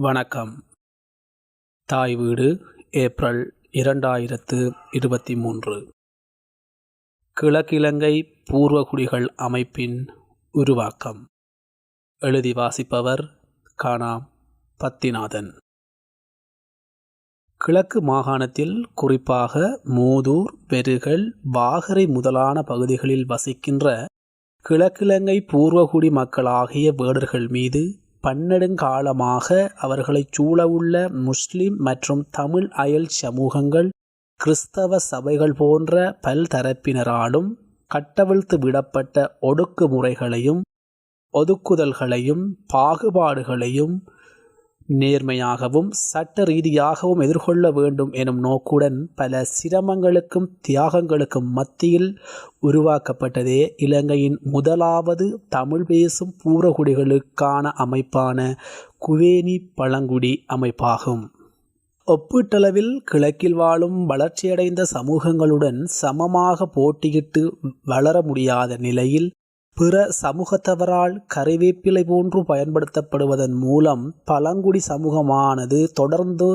வணக்கம். தாய் வீடு ஏப்ரல் இரண்டாயிரத்து இருபத்தி மூன்று. கிழக்கிழங்கை பூர்வகுடிகள் அமைப்பின் உருவாக்கம். எழுதி வாசிப்பவர் காணாம் பத்திநாதன். கிழக்கு மாகாணத்தில் குறிப்பாக மூதூர் பெருகல் வாகரை முதலான பகுதிகளில் வசிக்கின்ற கிழக்கிழங்கை பூர்வகுடி மக்களாகிய வேடர்கள் மீது பன்னெடுங்காலமாக அவர்களைச் சூழவுள்ள முஸ்லிம் மற்றும் தமிழ் அயல் சமூகங்கள் கிறிஸ்தவ சபைகள் போன்ற பல்தரப்பினராலும் கட்டவிழ்த்து விடப்பட்ட ஒடுக்குமுறைகளையும் ஒதுக்குதல்களையும் பாகுபாடுகளையும் நேர்மையாகவும் சட்ட ரீதியாகவும் எதிர்கொள்ள வேண்டும் எனும் நோக்குடன் பல சிரமங்களுக்கும் தியாகங்களுக்கும் மத்தியில் உருவாக்கப்பட்டதே இலங்கையின் முதலாவது தமிழ் பேசும் பூரகுடிகளுக்கான அமைப்பான குவேனி பழங்குடி அமைப்பாகும். ஒப்பீட்டளவில் கிழக்கில் வாழும் வளர்ச்சியடைந்த சமூகங்களுடன் சமமாக போட்டியிட்டு வளர முடியாத நிலையில் பிற சமூகத்தவரால் கறிவேப்பிலை போன்று பயன்படுத்தப்படுவதன் மூலம் பழங்குடி சமூகமானது தொடர்ந்து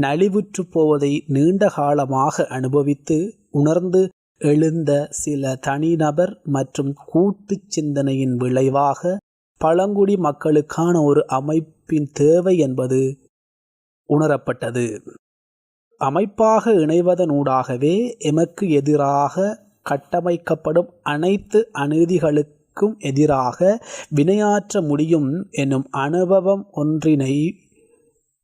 நலிவுற்று போவதை நீண்ட காலமாக அனுபவித்து உணர்ந்து எழுந்த சில தனிநபர் மற்றும் கூட்டு சிந்தனையின் விளைவாக பழங்குடி மக்களுக்கான ஒரு அமைப்பின் தேவை என்பது உணரப்பட்டது. அமைப்பாக இணைவதனூடாகவே எமக்கு எதிராக கட்டமைக்கப்படும் அனைத்து அநீதிகளுக்கும் எதிராக வினையாற்ற முடியும் என்னும் அனுபவம் ஒன்றினை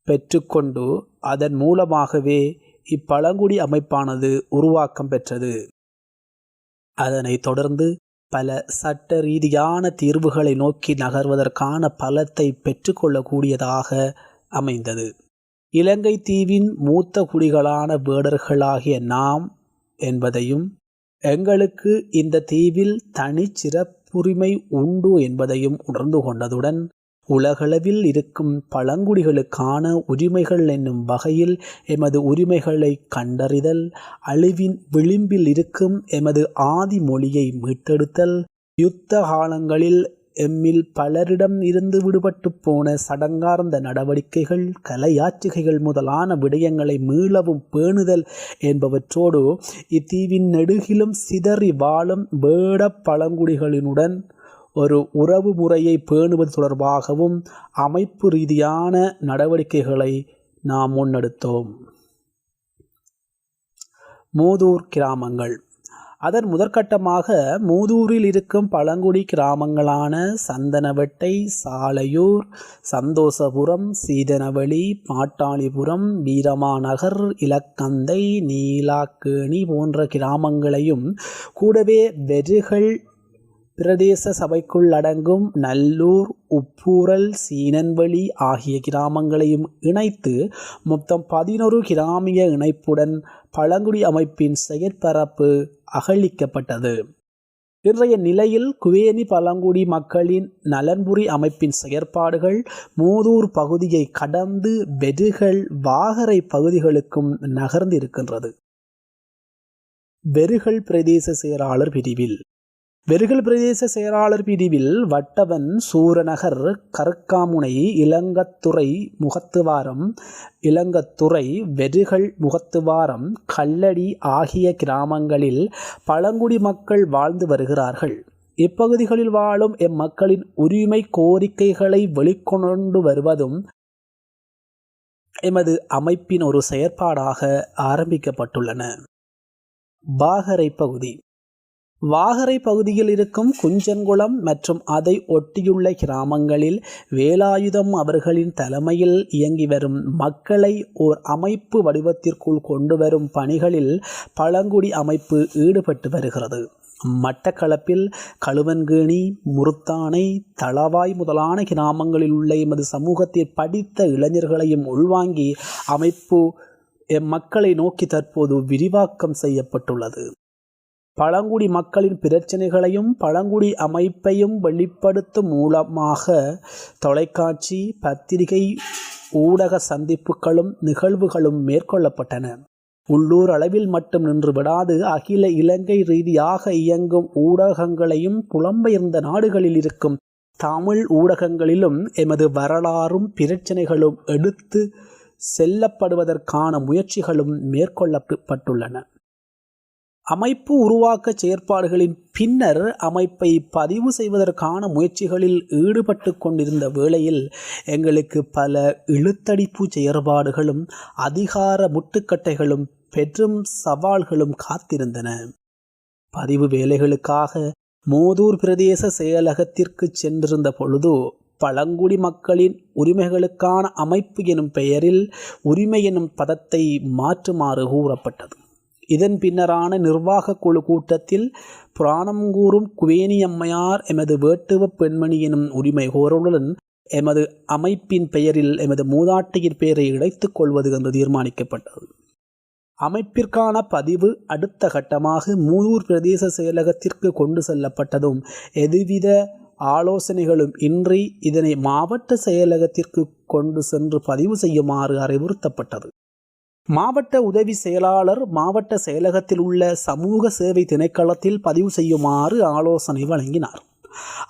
பெற்றுக்கொண்டு அதன் மூலமாகவே இப்பழங்குடி அமைப்பானது உருவாக்கம் பெற்றது. அதனை தொடர்ந்து பல சட்ட ரீதியான தீர்வுகளை நோக்கி நகர்வதற்கான பலத்தை பெற்றுக்கொள்ளக்கூடியதாக அமைந்தது. இலங்கை தீவின் மூத்த குடிகளான வேடர்களாகிய நாம் என்பதையும் எங்களுக்கு இந்த தீவில் தனி சிறப்புரிமை உண்டு என்பதையும் உணர்ந்து கொண்டதுடன் உலகளவில் இருக்கும் பழங்குடிகளுக்கான உரிமைகள் என்னும் வகையில் எமது உரிமைகளை கண்டறிதல் அழிவின் விளிம்பில் இருக்கும் எமது ஆதி மொழியை மீட்டெடுத்தல் யுத்த காலங்களில் எம்மில் பலரிடம் இருந்து விடுபட்டு போன சடங்கார்ந்த நடவடிக்கைகள் கலையாற்றுகைகள் முதலான விடயங்களை மீளவும் பேணுதல் என்பவற்றோடு இத்தீவின் நெடுகிலும் சிதறி வாழும் வேட பழங்குடிகளினுடன் ஒரு உறவு முறையை பேணுவது தொடர்பாகவும் அமைப்பு ரீதியான நடவடிக்கைகளை நாம் முன்னெடுத்தோம். மூதூர் கிராமங்கள் அதன் முதற்கட்டமாக மூதூரில் இருக்கும் பழங்குடி கிராமங்களான சந்தனவெட்டை சாலையூர் சந்தோஷபுரம் சீதனவழி பாட்டாளிபுரம் வீரமாநகர் இலக்கந்தை நீலாக்கேணி போன்ற கிராமங்களையும் கூடவே வெறுகள் பிரதேச சபைக்குள் அடங்கும் நல்லூர் உப்பூரல் சீனன்வழி ஆகிய கிராமங்களையும் இணைத்து மொத்தம் பதினொரு கிராமிய இணைப்புடன் பழங்குடி அமைப்பின் செயற்பரப்பு அகழிக்கப்பட்டது. இன்றைய நிலையில் குவேனி பழங்குடி மக்களின் நலன்புரி அமைப்பின் செயற்பாடுகள் மூதூர் பகுதியை கடந்து வெறுகள் வாகரை பகுதிகளுக்கும் நகர்ந்திருக்கின்றது. வெறுகள் பிரதேச செயலாளர் பிரிவில் வெறுகல் பிரதேச செயலாளர் பிரிவில் வட்டவன் சூரநகர் கருக்காமுனை இளங்கத்துறை முகத்துவாரம் இளங்கத்துறை வெறுகள் முகத்துவாரம் கல்லடி ஆகிய கிராமங்களில் பழங்குடி மக்கள் வாழ்ந்து வருகிறார்கள். இப்பகுதிகளில் வாழும் எம்மக்களின் உரிமை கோரிக்கைகளை வெளிக்கொண்டு வருவதும் எமது அமைப்பின் ஒரு செயற்பாடாக ஆரம்பிக்கப்பட்டுள்ளன. பாகரை பகுதி. வாகரை பகுதியில் இருக்கும் குஞ்சன்குளம் மற்றும் அதை ஒட்டியுள்ள கிராமங்களில் வேலாயுதம் அவர்களின் தலைமையில் இயங்கி வரும் மக்களை ஓர் அமைப்பு வடிவத்திற்குள் கொண்டு வரும் பணிகளில் பழங்குடி அமைப்பு ஈடுபட்டு வருகிறது. மட்டக்களப்பில் கழுவன்கேணி முருத்தானை தளவாய் முதலான கிராமங்களில் உள்ள எமது சமூகத்தில் படித்த இளைஞர்களையும் உள்வாங்கி அமைப்பு எம்மக்களை நோக்கி தற்போது விரிவாக்கம் செய்யப்பட்டுள்ளது. பழங்குடி மக்களின் பிரச்சனைகளையும் பழங்குடி அமைப்பையும் வெளிப்படுத்தும் மூலமாக தொலைக்காட்சி பத்திரிகை ஊடக சந்திப்புகளும் நிகழ்வுகளும் மேற்கொள்ளப்பட்டன. உள்ளூர் அளவில் மட்டும் நின்று விடாது அகில இலங்கை ரீதியாக இயங்கும் ஊடகங்களையும் புலம்பெயர்ந்த நாடுகளில் இருக்கும் தமிழ் ஊடகங்களிலும் எமது வரலாறும் பிரச்சனைகளும் எடுத்து செல்லப்படுவதற்கான முயற்சிகளும் மேற்கொள்ளப்பட்டுள்ளன. அமைப்பு உருவாக்க செயற்பாடுகளின் பின்னர் அமைப்பை பதிவு செய்வதற்கான முயற்சிகளில் ஈடுபட்டு கொண்டிருந்த வேளையில் எங்களுக்கு பல இழுத்தடிப்பு செயற்பாடுகளும் அதிகார முட்டுக்கட்டைகளும் பெரும் சவால்களும் காத்திருந்தன. பதிவு வேலைகளுக்காக மோதூர் பிரதேச செயலகத்திற்கு சென்றிருந்த பொழுது பழங்குடி மக்களின் உரிமைகளுக்கான அமைப்பு எனும் பெயரில் உரிமை எனும் பதத்தை மாற்றுமாறு கூறப்பட்டது. இதன் பின்னரான நிர்வாக குழு கூட்டத்தில் புராணம் கூறும் குவேனியம்மையார் எமது வேட்டுவ பெண்மணி எனும் உரிமை கோரலுடன் எமது அமைப்பின் பெயரில் எமது மூதாட்டியின் பெயரை இழைத்துக் கொள்வது என்று தீர்மானிக்கப்பட்டது. அமைப்பிற்கான பதிவு அடுத்த கட்டமாக மூதூர் பிரதேச செயலகத்திற்கு கொண்டு செல்லப்பட்டதும் எதுவித ஆலோசனைகளும் இன்றி இதனை மாவட்ட செயலகத்திற்கு கொண்டு சென்று பதிவு செய்யுமாறு அறிவுறுத்தப்பட்டது. மாவட்ட உதவி செயலாளர் மாவட்ட செயலகத்தில் உள்ள சமூக சேவை திணைக்களத்தில் பதிவு செய்யுமாறு ஆலோசனை வழங்கினார்.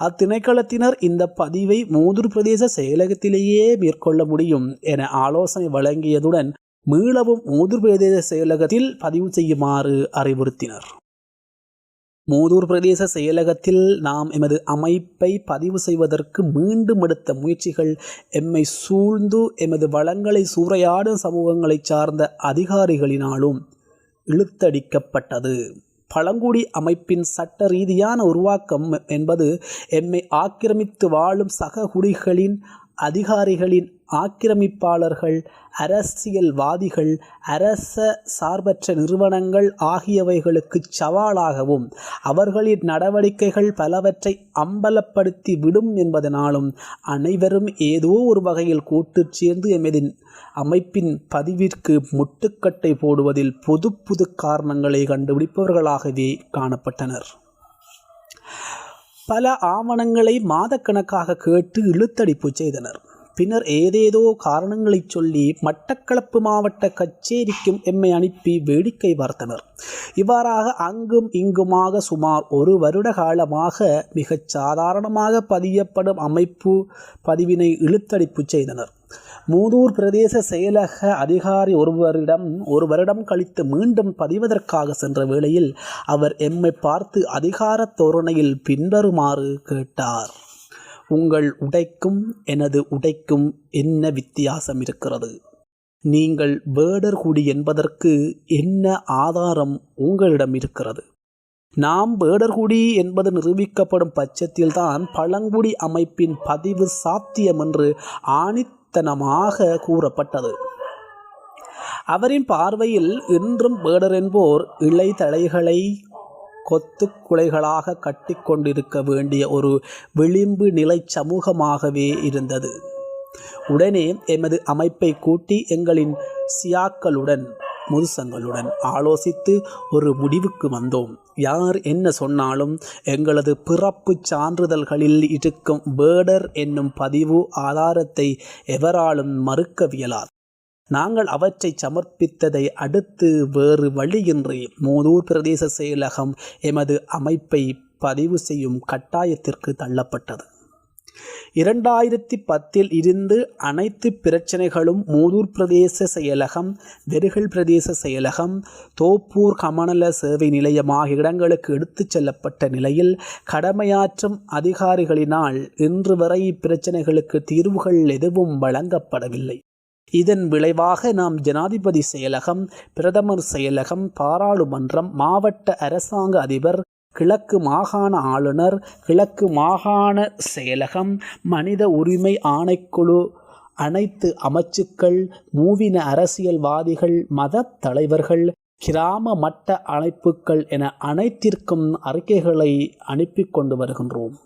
அத்திணைக்களத்தினர் இந்த பதிவை மூதூர் பிரதேச செயலகத்திலேயே மேற்கொள்ள முடியும் என ஆலோசனை வழங்கியதுடன் மீளவும் மூதூர் பிரதேச செயலகத்தில் பதிவு செய்யுமாறு அறிவுறுத்தினர். மூதூர் பிரதேச செயலகத்தில் நாம் எமது அமைப்பை பதிவு செய்வதற்கு மீண்டும் எடுத்த முயற்சிகள் எம்மை சூழ்ந்து எமது வளங்களை சூறையாடும் சமூகங்களை சார்ந்த அதிகாரிகளினாலும் இழுத்தடிக்கப்பட்டது. பழங்குடி அமைப்பின் சட்ட ரீதியான உருவாக்கம் என்பது எம்மை ஆக்கிரமித்து வாழும் சக குடிகளின் அதிகாரிகளின் ஆக்கிரமிப்பாளர்கள் அரசியல்வாதிகள் அரச சார்பற்ற நிறுவனங்கள் ஆகியவைகளுக்கு சவாலாகவும் அவர்களின் நடவடிக்கைகள் பலவற்றை அம்பலப்படுத்தி விடும் என்பதனாலும் அனைவரும் ஏதோ ஒரு வகையில் கூட்டு சேர்ந்து எமதின் அமைப்பின் பதிவிற்கு முட்டுக்கட்டை போடுவதில் புது புது காரணங்களை கண்டுபிடிப்பவர்களாகவே காணப்பட்டனர். பல ஆவணங்களை மாதக்கணக்காக கேட்டு இழுத்தடிப்பு செய்தனர். பின்னர் ஏதேதோ காரணங்களை சொல்லி மட்டக்களப்பு மாவட்ட கச்சேரிக்கும் எம்மை அனுப்பி வேடிக்கை பார்த்தனர். இவ்வாறாக அங்கும் இங்குமாக சுமார் ஒரு வருட காலமாக மிகச் சாதாரணமாக பதியப்படும் அமைப்பு பதிவினை இழுத்தடிப்பு செய்தனர். மூதூர் பிரதேச செயலக அதிகாரி ஒருவரிடம் ஒரு வருடம் கழித்து மீண்டும் பதிவதற்காக சென்ற வேளையில் அவர் எம்மை பார்த்து அதிகார தோரணையில் பின்வருமாறு கேட்டார். உங்கள் உடைக்கும் எனது உடைக்கும் என்ன வித்தியாசம் இருக்கிறது? நீங்கள் வேடர்குடி என்பதற்கு என்ன ஆதாரம் உங்களிடம் இருக்கிறது? நாம் வேடர்குடி என்பது நிரூபிக்கப்படும் பட்சத்தில்தான் பழங்குடி அமைப்பின் பதிவு சாத்தியம் என்று ஆணித்தனமாக கூறப்பட்டது. அவரின் பார்வையில் இன்றும் வேடர் என்போர் தலைகளை கொத்து குலைகளாக கட்டிக்கொண்டிருக்க வேண்டிய ஒரு விளிம்பு நிலை சமூகமாகவே இருந்தது. உடனே எமது அமைப்பை கூட்டி எங்களின் சியாக்களுடன் முதுசங்களுடன் ஆலோசித்து ஒரு முடிவுக்கு வந்தோம். யார் என்ன சொன்னாலும் எங்களது பிறப்பு சான்றிதழ்களில் இருக்கும் பேர்டர் என்னும் பதிவு ஆதாரத்தை எவராலும் மறுக்கவியலாது நாங்கள் அவற்றை சமர்ப்பித்ததை அடுத்து வேறு வழியின்றி மூதூர் பிரதேச செயலகம் எமது அமைப்பை பதிவு செய்யும் கட்டாயத்திற்கு தள்ளப்பட்டது. இரண்டாயிரத்தி பத்தில் இருந்து அனைத்து பிரச்சனைகளும் மூதூர் பிரதேச செயலகம் வெறுகல் பிரதேச செயலகம் தோப்பூர் கமநல சேவை நிலையம் ஆகிய இடங்களுக்கு எடுத்துச் செல்லப்பட்ட நிலையில் கடமையாற்றும் அதிகாரிகளினால் இன்று வரை இப்பிரச்சனைகளுக்கு தீர்வுகள் எதுவும் வழங்கப்படவில்லை. இதன் விளைவாக நாம் ஜனாதிபதி செயலகம் பிரதமர் செயலகம் பாராளுமன்றம் மாவட்ட அரசாங்க அதிபர் கிழக்கு மாகாண ஆளுநர் கிழக்கு மாகாண செயலகம் மனித உரிமை ஆணைக்குழு அனைத்து அமைச்சுக்கள் மூவின அரசியல்வாதிகள் மத தலைவர்கள் கிராம மட்ட அழைப்புக்கள் என அனைத்திற்கும் அறிக்கைகளை அனுப்பி கொண்டு வருகின்றோம்.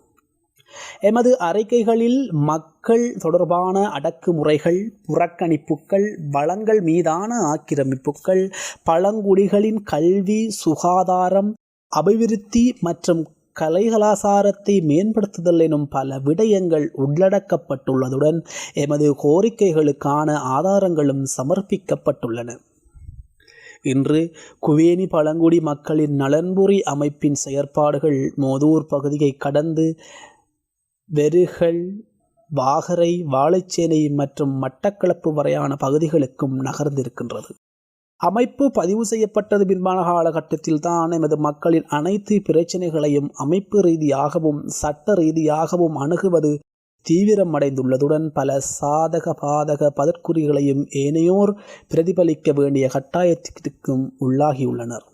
எமது அறிக்கைகளில் மக்கள் தொடர்பான அடக்குமுறைகள் புறக்கணிப்புகள் வளங்கள் மீதான ஆக்கிரமிப்புகள் பழங்குடிகளின் கல்வி சுகாதாரம் அபிவிருத்தி மற்றும் கலைகலாசாரத்தை மேம்படுத்துதல் எனும் பல விடயங்கள் உள்ளடக்கப்பட்டுள்ளதுடன் எமது கோரிக்கைகளுக்கான ஆதாரங்களும் சமர்ப்பிக்கப்பட்டுள்ளன. இன்று குவேனி பழங்குடி மக்களின் நலன்புரி அமைப்பின் செயற்பாடுகள் மோதூர் பகுதியை கடந்து வெறுகள் வாகரை வாழைச்சேனை மற்றும் மட்டக்களப்பு வரையான பகுதிகளுக்கும் நகர்ந்திருக்கின்றது. அமைப்பு பதிவு செய்யப்பட்டது பின்பான காலகட்டத்தில் தான் எமது மக்களின் அனைத்து பிரச்சனைகளையும் அமைப்பு ரீதியாகவும் சட்ட ரீதியாகவும் அணுகுவது தீவிரமடைந்துள்ளதுடன் பல சாதக பாதக பதற்குறிகளையும் ஏனையோர் பிரதிபலிக்க வேண்டிய கட்டாயத்திற்கும் உள்ளாகியுள்ளனர்.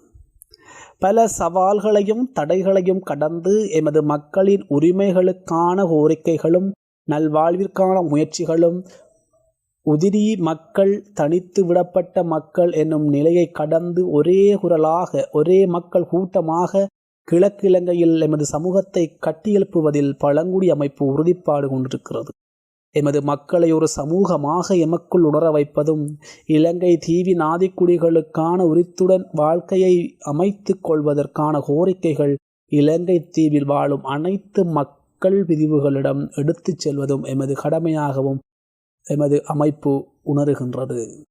பல சவால்களையும் தடைகளையும் கடந்து எமது மக்களின் உரிமைகளுக்கான கோரிக்கைகளும் நல்வாழ்விற்கான முயற்சிகளும் உதிரி மக்கள் தனித்து விடப்பட்ட மக்கள் என்னும் நிலையை கடந்து ஒரே குரலாக ஒரே மக்கள் கூட்டமாக கிழக்கிழங்கையில் எமது சமூகத்தை கட்டியெழுப்புவதில் பழங்குடி அமைப்பு உறுதிப்பாடு கொண்டிருக்கிறது. எமது மக்களை ஒரு சமூகமாக எமக்குள் உணர வைப்பதும் இலங்கை தீவின் ஆதிக்குடிகளுக்கான உரித்துடன் வாழ்க்கையை அமைத்து கொள்வதற்கான கோரிக்கைகள் இலங்கை தீவில் வாழும் அனைத்து மக்கள் பிரிவுகளிடம் எடுத்துச் செல்வதும் எமது கடமையாகவும் எமது அமைப்பு உணர்கின்றது.